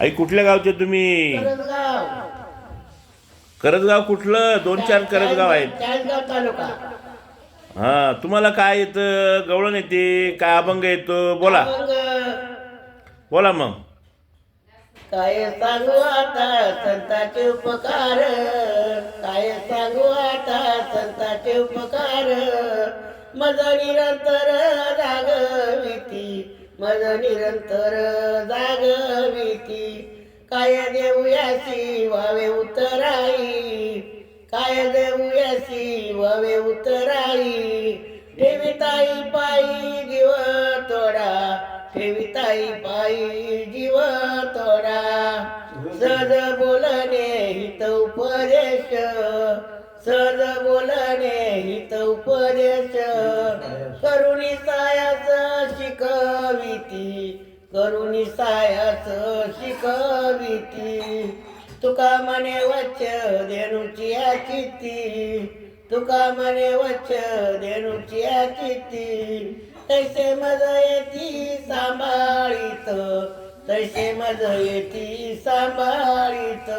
आई कुठल्या गावचे तुम्ही? करंजगाव कुठलं? दोन चार करजगाव आहेत. हा तुम्हाला काय येतं गवळण येते? काय अभंग येतो? बोला. बोला मग. काय सांगू आता संताचे उपकार? काय सांगू आता संताचे उपकार? मज निरंतर जागविती मज निरंतर जागविती काय देऊयासी व्हावे उतराई? काय देऊयासी व्हावे उतराई? ठेविताई पायी जीव तोडा. ठेविताई पायी जीव तोडा. सज बोलणे हित उपदेश. सज बोलणे हित उपदेश. करुणी सायाच शिकविती. करुणी सायाच शिकविती तुका म्हणे वच्च देणूची चित्ती तुका म्हणे वच्च देणूची चित्ती तैसे मज येती सांभाळीत. तैसे मज येती सांभाळीत.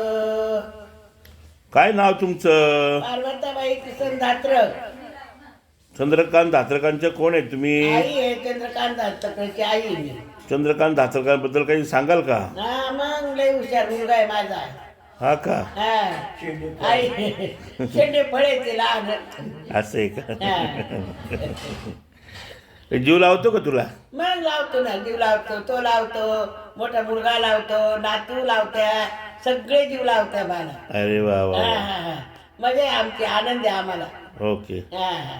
काय नाव तुमचं? पार्वताबाई किसन धात्रक चंद्रकांत धात्रकांचे कोण आहे तुम्ही? आई आहे चंद्रकांत धात्रकची आई आहे मी. चंद्रकांत धात्रकांबद्दल काही सांगाल का? हा मग लय हुशार मुलगा आहे माझा. हा का? हा. आई शेंडे फळे ते लहान. असं आहे का. जीव लावतो का तुला? मग लावतो ना जीव लावतो. तो लावतो मोठा मुलगा लावतो नातू लावत्या सगळे जीव लावत्या मला. अरे वा वा. हा हा हा. मजा आहे आमची आनंद आहे आम्हाला. ओके. हा हा.